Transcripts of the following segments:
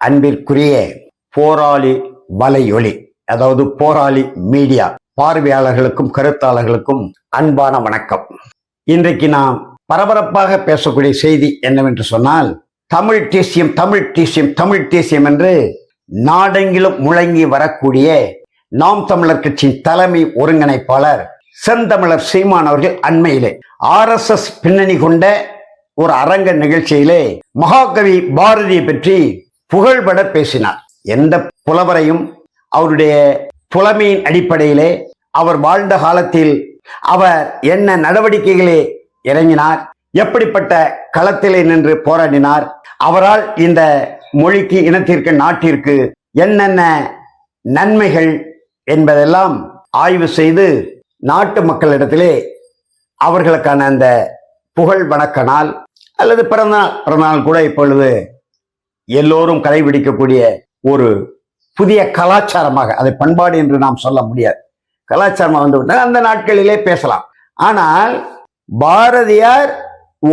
அன்பிற்குரிய போராளி வலையொலி அதாவது போராளி மீடியா பார்வையாளர்களுக்கும் கருத்தாளர்களுக்கும் அன்பான வணக்கம். இன்றைக்கு நாம் பரபரப்பாக பேசக்கூடிய செய்தி என்னவென்று சொன்னால் தமிழ் தேசியம் தமிழ் தேசியம் தமிழ் தேசியம் என்று நாடெங்கிலும் முழங்கி வரக்கூடிய நாம் தமிழர் கட்சியின் தலைமை ஒருங்கிணைப்பாளர் செந்தமிழர் சீமான் அவர்கள் அண்மையிலே ஆர்எஸ்எஸ் பின்னணி கொண்ட ஒரு அரங்க நிகழ்ச்சியிலே மகாகவி பாரதியை பற்றி புகழ்பட பேசினார். எந்த புலவரையும் அவருடைய புலமையின் அடிப்படையிலே அவர் வாழ்ந்த காலத்தில் அவர் என்ன நடவடிக்கைகளே இறங்கினார் எப்படிப்பட்ட களத்திலே நின்று போராடினார் அவரால் இந்த மொழிக்கு இனத்திற்கு நாட்டிற்கு என்னென்ன நன்மைகள் என்பதெல்லாம் ஆய்வு செய்து நாட்டு மக்களிடத்திலே அவர்களுக்கான அந்த புகழ் வணக்க நாள் அல்லது பிறந்தநாள் பிறந்தநாள் கூட இப்பொழுது எல்லோரும் கடைபிடிக்கக்கூடிய ஒரு புதிய கலாச்சாரமாக அதை பண்பாடு என்று நாம் சொல்ல முடியாது. கலாச்சாரமாக வந்து அந்த நாட்களிலே பேசலாம். ஆனால் பாரதியார்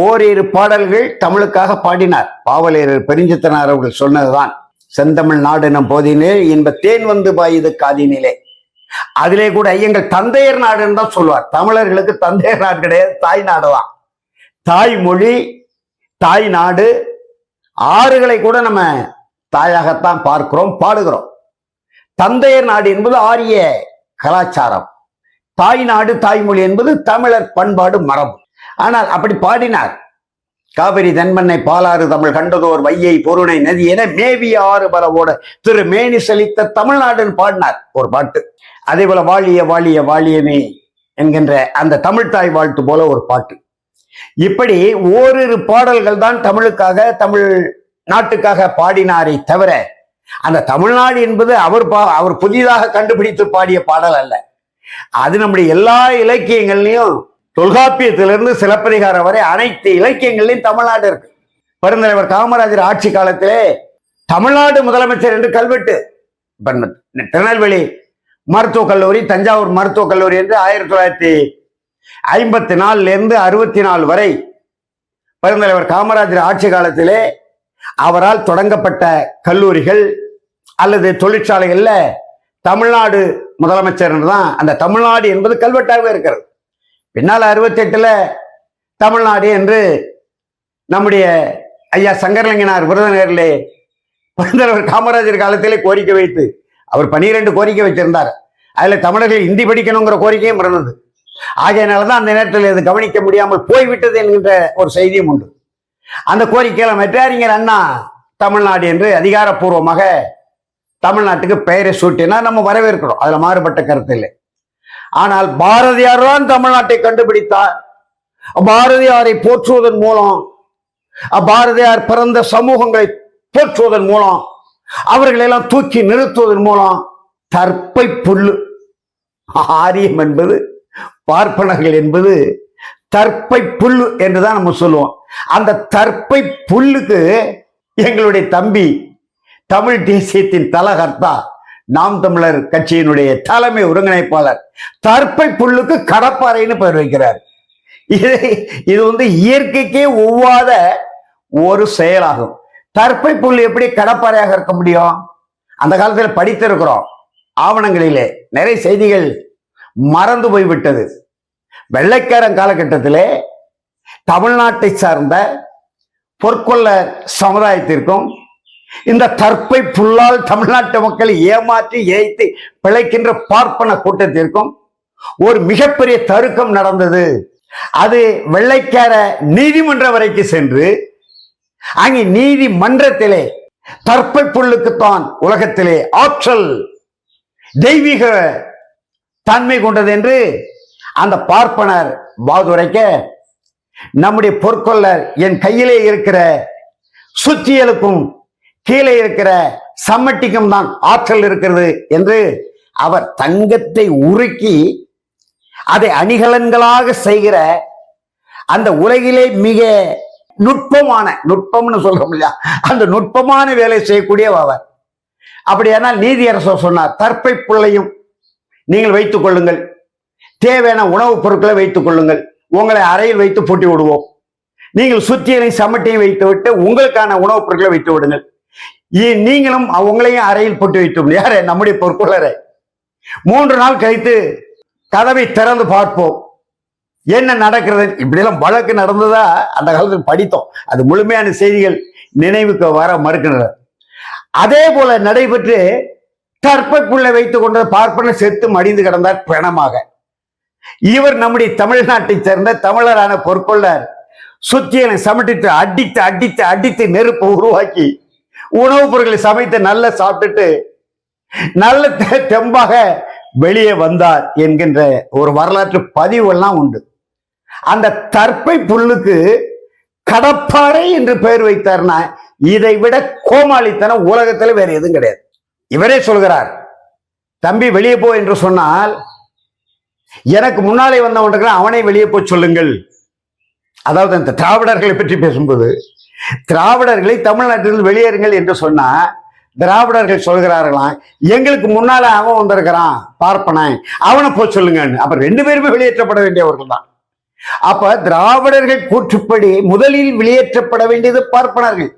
ஓரிரு பாடல்கள் தமிழுக்காக பாடினார். பாவலேரர் பெருஞ்சித்தனார் அவர்கள் சொன்னதுதான் செந்தமிழ் எனும் போதினே இன்ப தேன் வந்து பாயுது காதினிலே. அதிலே கூட எங்கள் தந்தையர் நாடுன்னு தான் சொல்லுவார் தமிழர்களுக்கு தந்தையர் நாடு கிடையாது தாய் நாடு தான் தாய்மொழி தாய் நாடு ஆறுகளை கூட நம்ம தாயாகத்தான் பார்க்கிறோம் பாடுகிறோம். தந்தையர் நாடு என்பது ஆரிய கலாச்சாரம். தாய் நாடு தாய்மொழி என்பது தமிழர் பண்பாடு மரபு. ஆனால் அப்படி பாடினார். காவிரி தென்மண்ணை பாலாறு தமிழ் கண்டதோர் வையை பொருணை நதி என மேவிய ஆறு பலவோட திரு மேனி செழித்த தமிழ்நாடுன்னு பாடினார் ஒரு பாட்டு. அதே போல வாழிய வாழிய வாழியமே என்கின்ற அந்த தமிழ் தாய் வாழ்த்து போல ஒரு பாட்டு. இப்படி ஓரிரு பாடல்கள் தான் தமிழுக்காக தமிழ் நாட்டுக்காக பாடினாரே தவிர அந்த தமிழ்நாடு என்பது அவர் பா அவர் புதிதாக கண்டுபிடித்து பாடிய பாடல் அல்ல. அது நம்முடைய எல்லா இலக்கியங்கள்லையும் தொல்காப்பியத்திலிருந்து சிலப்பதிகாரம் வரை அனைத்து இலக்கியங்கள்லையும் தமிழ்நாடு இருக்கு. பெருந்தலைவர் காமராஜர் ஆட்சி காலத்திலே தமிழ்நாடு முதலமைச்சர் என்று கல்வெட்டு. திருநெல்வேலி மருத்துவக் கல்லூரி தஞ்சாவூர் மருத்துவக் கல்லூரி என்று ஆயிரத்தி தொள்ளாயிரத்தி ஐம்பத்தி நாலுலேருந்து அறுபத்தி நாலு வரை பெருந்தலைவர் காமராஜர் ஆட்சி காலத்திலே அவரால் தொடங்கப்பட்ட கல்லூரிகள் அல்லது தொழிற்சாலைகளில் தமிழ்நாடு முதலமைச்சர் தான் அந்த தமிழ்நாடு என்பது கல்வெட்டாகவே இருக்கிறது. பின்னால் அறுபத்தி எட்டில் தமிழ்நாடு என்று நம்முடைய ஐயா சங்கரலிங்கனார் விருதுநகரிலே பெருந்தலைவர் காமராஜர் காலத்திலே கோரிக்கை வைத்து அவர் பனிரெண்டு கோரிக்கை வச்சிருந்தார் அதில் தமிழர்கள் இந்தி படிக்கணுங்கிற கோரிக்கையும் இருந்தது. ஆகையினால்தான் அந்த நேரத்தில் இது கவனிக்க முடியாமல் போய்விட்டது என்கின்ற ஒரு செய்தியும் உண்டு. அந்த கோரிக்கையில மெட்ராரிஞர் அண்ணா தமிழ்நாடு என்று அதிகாரப்பூர்வமாக தமிழ்நாட்டுக்கு பெயரை சூட்டினா நம்ம வரவேற்கிறோம். அதில் மாறுபட்ட கருத்து இல்லை. ஆனால் பாரதியார் தான் தமிழ்நாட்டை கண்டுபிடித்தார். பாரதியாரை போற்றுவதன் மூலம் பாரதியார் பிறந்த சமூகங்களை போற்றுவதன் மூலம் அவர்களெல்லாம் தூக்கி நிறுத்துவதன் மூலம் தற்பை புல்லு. ஆரியம் என்பது பார்ப்பனர்கள் என்பது தற்பை புல்லு என்றுதான் நம்ம சொல்லுவோம். அந்த தற்பை புல்லுக்கு எங்களுடைய தம்பி தமிழ் தேசியத்தின் தலகர்த்தா நாம் தமிழர் கட்சியினுடைய தலைமை ஒருங்கிணைப்பாளர் தற்பை புல்லுக்கு கடப்பாறைன்னு பெயர் வைக்கிறார். இது இது வந்து இயற்கைக்கே ஒவ்வாத ஒரு செயலாகும். தற்பை புல் எப்படி கடப்பாறையாக இருக்க முடியும்? அந்த காலத்தில் படித்திருக்கிறோம். ஆவணங்களிலே நிறைய செய்திகள் மறந்து போய்விட்டது. வெள்ளைக்காரன் காலகட்டத்திலே தமிழ்நாட்டை சார்ந்த பொற்கொள்ள சமுதாயத்திற்கும் இந்த தற்பை புல்லால் தமிழ்நாட்டு மக்களை ஏமாற்றி ஏய்த்து பிழைக்கின்ற பார்ப்பன கூட்டத்திற்கும் ஒரு மிகப்பெரிய தருக்கம் நடந்தது. அது வெள்ளைக்கார நீதிமன்றம் வரைக்கும் சென்று அங்கே நீதிமன்றத்திலே தற்பை புல்லுக்குத்தான் உலகத்திலே ஆற்றல் தெய்வீக தன்மை கொண்டது என்று அந்த பார்ப்பனர் வாதுரைக்க நம்முடைய பொற்கொள்ளர் என் கையிலே இருக்கிற சுத்தியலுக்கும் கீழே இருக்கிற சம்மட்டிக்கும் தான் ஆற்றல் இருக்கிறது என்று அவர் தங்கத்தை உருக்கி அதை அணிகலன்களாக செய்கிற அந்த உலகிலே மிக நுட்பமான நுட்பம்னு சொல்றோம் இல்லையா? அந்த நுட்பமான வேலை செய்யக்கூடிய அவர். அப்படியானால் நீதியரசர் சொன்னார் தற்பை பிள்ளையும் நீங்கள் வைத்துக் கொள்ளுங்கள். தேவையான உணவுப் பொருட்களை வைத்துக் கொள்ளுங்கள். உங்களை அறையில் வைத்து பூட்டி விடுவோம். நீங்கள் சுத்தியனை சமட்டியை வைத்து விட்டு உங்களுக்கான உணவுப் பொருட்களை வைத்து விடுங்கள். நீங்களும் உங்களையும் அறையில் போட்டு வைத்து யாரு? நம்முடைய பொற்கொள்ளரை மூன்று நாள் கழித்து கதவை திறந்து பார்ப்போம். என்ன நடக்கிறது? இப்படியெல்லாம் வழக்கு நடந்ததா? அந்த காலத்தில் படித்தோம். அது முழுமையான செய்திகள் நினைவுக்கு வர மறுக்கின்றனர் அதே போல நடைபெற்று தற்பைக்குள்ளே வைத்துக் கொண்ட பார்ப்பன செத்து மடிந்து கிடந்தார் பிணமாக இவர் நம்முடைய தமிழ்நாட்டைச் சேர்ந்த தமிழரான பொற்கொள்ளார். சுத்தியலை சமட்டிட்டு அடித்து அடித்து அடித்து நெருப்பு உருவாக்கி உணவுப் பொருட்களை சமைத்து நல்லா சாப்பிட்டுட்டு நல்ல தெம்பாக வெளியே வந்தார் என்கின்ற ஒரு வரலாற்று பதிவு எல்லாம் உண்டு. அந்த தற்பை புல்லுக்கு கடப்பாறை என்று பெயர் வைத்தார்னா இதை விட கோமாளித்தனம் உலகத்துல வேற எதுவும் கிடையாது. இவரே சொல்கிறார் தம்பி வெளியே போ என்று சொன்னால் எனக்கு முன்னாலே வந்தவனுக்கு அவனை வெளியே போய் சொல்லுங்கள். அதாவது அந்த திராவிடர்களை பற்றி பேசும்போது திராவிடர்களை தமிழ்நாட்டில் வெளியேறுங்கள் என்று சொன்னா திராவிடர்கள் சொல்கிறார்களாம் எங்களுக்கு முன்னால அவன் வந்திருக்கிறான் பார்ப்பனாய் அவனை போய் சொல்லுங்கன்னு. அப்ப ரெண்டு பேருமே வெளியேற்றப்பட வேண்டியவர்கள் தான். அப்ப திராவிடர்கள் கூற்றுப்படி முதலில் வெளியேற்றப்பட வேண்டியது பார்ப்பனர்கள்.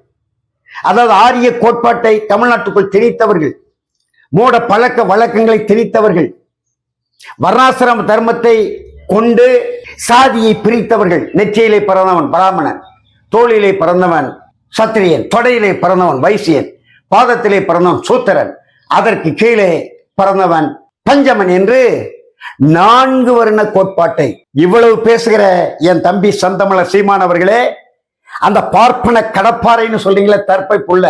அதாவது ஆரிய கோட்பாட்டை தமிழ்நாட்டுக்குள் திணித்தவர்கள் மூட பழக்க வழக்கங்களை திணித்தவர்கள் வர்ணாசிரம தர்மத்தை கொண்டு சாதியை பிரித்தவர்கள் நெற்றியிலே பிறந்தவன் பிராமணன் தோளிலே பிறந்தவன் சத்திரியன் தொடையிலே பிறந்தவன் வைசியன் பாதத்திலே பிறந்தவன் சூத்திரன் அதற்கு கீழே பிறந்தவன் பஞ்சமன் என்று நான்கு வருண கோட்பாட்டை இவ்வளவு பேசுகிற என் தம்பி சந்தமல சீமானவர்களே அவர்களே அந்த பார்ப்பன கடப்பாறைன்னு சொல்றீங்களே தற்பை புல்ல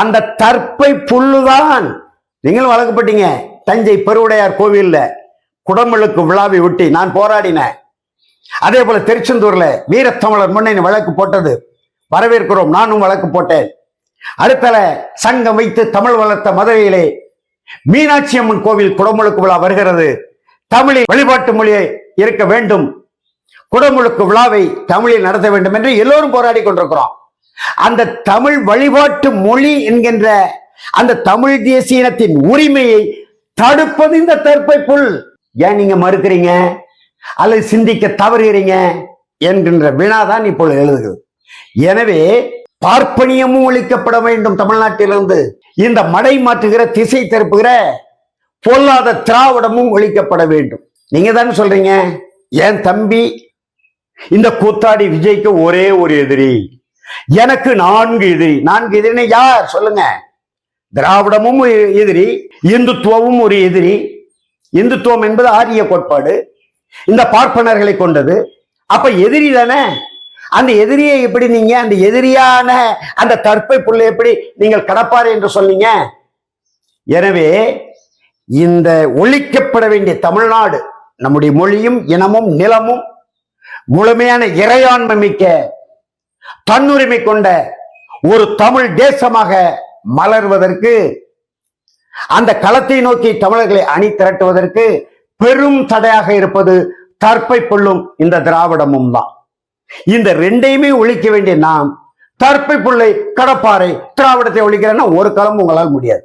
அந்த தற்பை புல்லுதான். நீங்களும் வழங்கப்பட்டீங்க தஞ்சை பெருவுடையார் கோவில்ல குடமுழுக்கு விழாவை ஒட்டி நான் போராடினேன். அதே போல திருச்செந்தூர்ல வீரத்தமிழர் முன்னணி வழக்கு போட்டது. வரவேற்கிறோம் நானும் வழக்கு போட்டேன். அடுத்தல சங்கம் வைத்து தமிழ் வளர்த்த மதுரையிலே மீனாட்சி அம்மன் கோவில் குடமுழுக்கு விழா வருகிறது. தமிழில் வழிபாட்டு மொழியை இருக்க வேண்டும். குடமுழுக்கு விழாவை தமிழில் நடத்த வேண்டும் என்று எல்லோரும் போராடி கொண்டிருக்கிறோம். அந்த தமிழ் வழிபாட்டு மொழி என்கின்ற அந்த தமிழ் தேசிய இனத்தின் உரிமையை தடுப்பது இந்த தற்பை புல் ஏன் நீங்க மறுக்கிறீங்க? அல்லது சிந்திக்க தவறுகிறீங்க? என்கின்ற வினாதான் இப்பொழுது எழுதுகிறது. எனவே பார்ப்பனியமும் ஒழிக்கப்பட வேண்டும் தமிழ்நாட்டிலிருந்து. இந்த மடை மாற்றுகிற திசை திருப்புகிற பொல்லாத திராவிடமும் ஒழிக்கப்பட வேண்டும். நீங்க தானே சொல்றீங்க? என் தம்பி இந்த கூத்தாடி விஜய்க்கு ஒரே ஒரு எதிரி. எனக்கு நான்கு எதிரி. நான்கு எதிரின்னு யார்? சொல்லுங்க. திராவிடமும் எதிரி இந்துத்துவமும் ஒரு எதிரி. இந்துத்துவம் என்பது ஆரிய கோட்பாடு. இந்த பார்ப்பனர்களை கொண்டது. அப்ப எதிரி தானே? அந்த எதிரியை எப்படி நீங்க அந்த எதிரியான அந்த தற்பை புள்ள எப்படி நீங்கள் கடப்பார் என்று சொன்னீங்க? எனவே இந்த ஒழிக்கப்பட வேண்டிய தமிழ்நாடு நம்முடைய மொழியும் இனமும் நிலமும் முழுமையான இறையாண்மை மிக்க தன்னுரிமை கொண்ட ஒரு தமிழ் தேசமாக மலர்வதற்கு அந்த களத்தை நோக்கி தமிழர்களை அணி திரட்டுவதற்கு பெரும் தடையாக இருப்பது தற்பை புல்லும் இந்த திராவிடமும் தான். இந்த ரெண்டையுமே ஒழிக்க வேண்டிய நாம் தற்பை புள்ளை கடப்பாறை திராவிடத்தை ஒழிக்கிறேன்னா ஒரு காலம் உங்களால் முடியாது.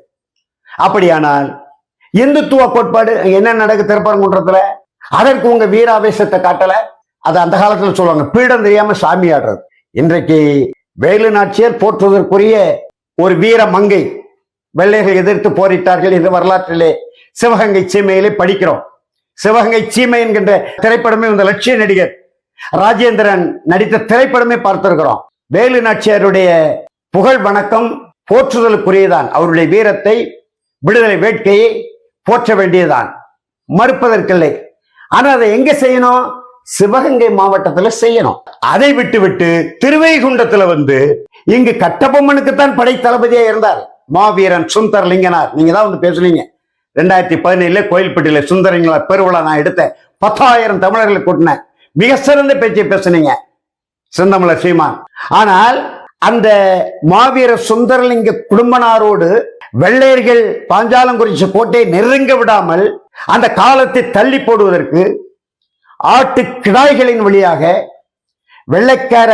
அப்படியானால் இந்துத்துவ கோட்பாடு என்ன நடக்கு திருப்பரங்குன்றத்துல? அதற்கு உங்க வீராவேசத்தை காட்டல? அது அந்த காலத்தில் சொல்லுவாங்க பீடம் தெரியாம சாமி ஆடுறது. இன்றைக்கு வேலு நாச்சியார் போற்றுவதற்குரிய ஒரு வீர மங்கை வெள்ளையர்கள் எதிர்த்து போரிட்டார்கள் என்று வரலாற்றிலே சிவகங்கை சீமையிலே படிக்கிறோம். சிவகங்கை சீமை என்கின்ற திரைப்படமே இந்த லட்சிய நடிகர் ராஜேந்திரன் நடித்த திரைப்படமே பார்த்திருக்கிறோம். வேலு நாச்சியாருடைய புகழ் வணக்கம் போற்றுதலுக்குரியதான். அவருடைய வீரத்தை விடுதலை வேட்கையை போற்ற வேண்டியதுதான். மறுப்பதற்கில்லை. ஆனால் அதை எங்க செய்யணும்? சிவகங்கை மாவட்டத்துல செய்யணும். அதை விட்டு விட்டு திருவைகுண்டத்துல வந்து இங்கு கட்டபொம்மனுக்குத்தான் படை தளபதியா இருந்தார். மாவீரன் சுந்தர் லிங்கனார். நீங்க தான் வந்து பேசுனீங்க. ரெண்டாயிரத்தி பதினேழுல கோயில்பட்டியில சுந்தரங்களார் பெருவிழா நான் எடுத்தேன் பத்தாயிரம் தமிழர்களை கூட்டினேன் மிக சிறந்த பேச்சை பேசுனீங்க. செந்தமிழர் சீமான். ஆனால் அந்த மாவீர சுந்தரலிங்க குடும்பனாரோடு வெள்ளையர்கள் பாஞ்சாலங்குறிச்சி கோட்டையை நெருங்க விடாமல் அந்த காலத்தை தள்ளி போடுவதற்கு ஆட்டு கிடாய்களின் வழியாக வெள்ளைக்கார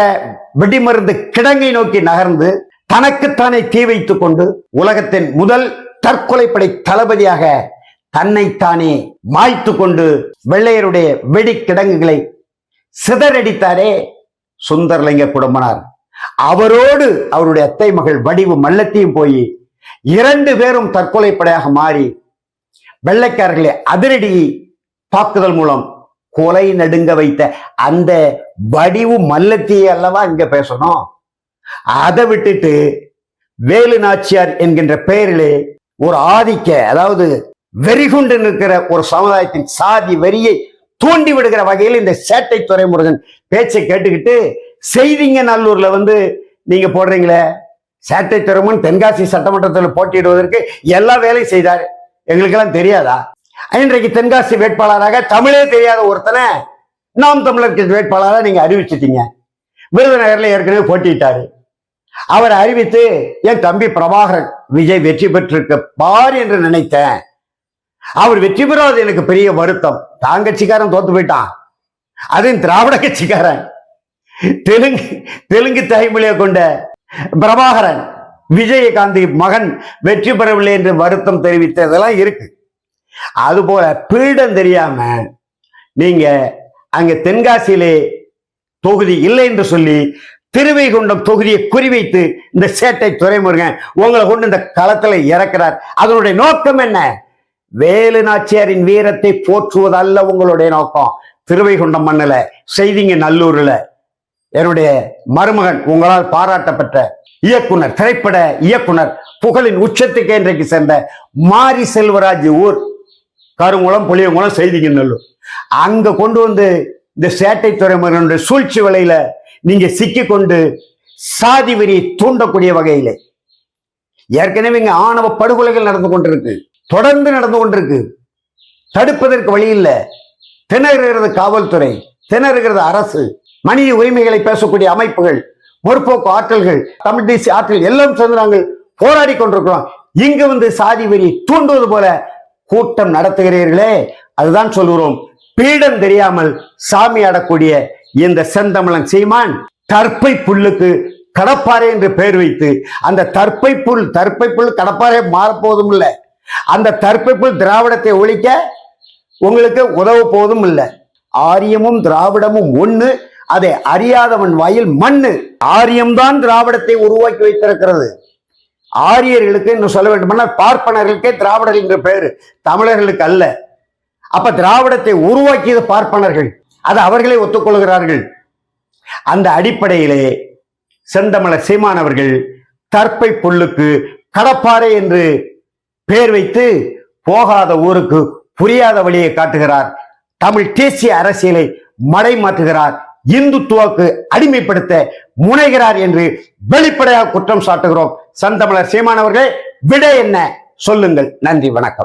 வெடிமருந்து கிடங்கை நோக்கி நகர்ந்து தனக்குத்தானே தீ வைத்துக் கொண்டு உலகத்தின் முதல் தற்கொலைப்படை தளபதியாக தன்னைத்தானே மாய்த்து கொண்டு வெள்ளையருடைய வெடி கிடங்குகளை சிதறடித்தாரே சுந்தரலிங்க குடும்பனார். அவரோடு அவருடைய அத்தை மகள் வடிவு மல்லத்தையும் போய் இரண்டு பேரும் தற்கொலைப்படையாக மாறி வெள்ளைக்காரர்களை அதிரடி தாக்குதல் மூலம் கொலை நடுங்க வைத்த அந்த வடிவு மல்லத்தியை அல்லவா இங்க பேசணும்? அதை விட்டுட்டு வேலு நாச்சியார் என்கின்ற பெயரிலே ஒரு ஆதிக்க அதாவது வெறிகுண்டு நிற்கிற ஒரு சமுதாயத்தின் சாதி வெறியை தூண்டி விடுகிற வகையில் இந்த சேட்டை துறைமுருகன் பேச்சை கேட்டுக்கிட்டு செய்திங்க நல்லூர்ல வந்து நீங்க போடுறீங்களே சேட்டை துறைமுன் தென்காசி சட்டமன்றத்தில் போட்டியிடுவதற்கு எல்லா வேலையும் செய்தார். எங்களுக்கெல்லாம் தெரியாதா? இன்றைக்கு தென்காசி வேட்பாளராக தமிழே தெரியாத ஒருத்தனை நாம் தமிழருக்கு வேட்பாளராக நீங்க அறிவிச்சிட்டீங்க. விருதுநகர்ல ஏற்கனவே போட்டிட்டாரு அவர் அறிவித்து என் தம்பி பிரபாகரன் விஜய் வெற்றி பெற்றிருக்க பார் என்று நினைத்தேன். அவர் வெற்றி பெறாது எனக்கு பெரிய வருத்தம். தான் கட்சிக்காரன் தோத்து போயிட்டான். அதுவும் திராவிட கட்சிக்காரன். தெலுங்கு தெலுங்கு தாய்மொழியை கொண்ட பிரபாகரன் விஜயகாந்தி மகன் வெற்றி பெறவில்லை என்று வருத்தம் தெரிவித்ததெல்லாம் இருக்கு. அதுபோல பீடம் தெரியாம நீங்க அங்க தென்காசியிலே தொகுதி இல்லை என்று சொல்லி திருவைகுண்டம் தொகுதியை குறிவைத்து இந்த சேட்டை துறைமுருகன் உங்களை கொண்டு இந்த களத்துல இறக்கிறார். அதனுடைய நோக்கம் என்ன? வேலு நாச்சியாரின் வீரத்தை போற்றுவது அல்ல உங்களுடைய நோக்கம். திருவைகுண்டம் மண்ணில செய்திங்க நல்லூர்ல. என்னுடைய மருமகன் உங்களால் பாராட்டப்பட்ட இயக்குனர் திரைப்பட இயக்குனர் புகழின் உச்சத்துக்கு இன்றைக்கு சேர்ந்த மாரி செல்வராஜ் ஊர். கருங்குளம் புளியங்குளம் செய்திங்க நல்லூர். அங்க கொண்டு வந்து இந்த சேட்டை துறைமுகனுடைய சூழ்ச்சி வலையில நீங்க சிக்கிக்கொண்டு சாதி வெறியை தூண்டக்கூடிய வகையிலே. ஏற்கனவே இங்க ஆணவ படுகொலைகள் நடந்து கொண்டிருக்கு. தொடர்ந்து நடந்து கொண்டிருக்கு. தடுப்பதற்கு வழி இல்லை. திணறுகிறது காவல்துறை திணறுகிறது அரசு மனித உரிமைகளை பேசக்கூடிய அமைப்புகள் முற்போக்கு ஆற்றல்கள் தமிழ் தேசிய ஆற்றல் எல்லாம் சேர்ந்து நாங்கள் போராடி கொண்டிருக்கிறோம். இங்கு வந்து சாதி வெறியை தூண்டுவது போல கூட்டம் நடத்துகிறீர்களே அதுதான் சொல்கிறோம் பீடம் தெரியாமல் சாமி ஆடக்கூடிய இந்த செந்தமிழன் சீமான் தற்பை புல்லுக்கு கடப்பாறை என்று பெயர் வைத்து அந்த தற்பை புல் தற்பை புல் கடப்பாறை மாறப்போவதும் இல்லை. அந்த தற்பை புல் திராவிடத்தை ஒழிக்க உங்களுக்கு உதவ போவதும் இல்லை. ஆரியமும் திராவிடமும் ஒண்ணு அதை அறியாதவன் வாயில் மண்ணு. ஆரியம்தான் திராவிடத்தை உருவாக்கி வைத்திருக்கிறது. ஆரியர்களுக்கு இன்னும் சொல்ல வேண்டுமானால் பார்ப்பனர்களுக்கே திராவிடர் என்ற பெயர் தமிழர்களுக்கு அல்ல. அப்ப திராவிடத்தை உருவாக்கியது பார்ப்பனர்கள். அதை அவர்களே ஒத்துக்கொள்கிறார்கள். அந்த அடிப்படையிலே செந்தமலர் சீமானவர்கள் தற்பை புல்லுக்கு கடப்பாறை என்று பெயர் வைத்து போகாத ஊருக்கு புரியாத வழியை காட்டுகிறார். தமிழ் தேசிய அரசியலை மடை மாற்றுகிறார் இந்துத்துவாக்கு அடிமைப்படுத்த முனைகிறார் என்று வெளிப்படையாக குற்றம் சாட்டுகிறோம். சந்தமிழர் சீமானவர்களே விட என்ன? சொல்லுங்கள். நன்றி வணக்கம்.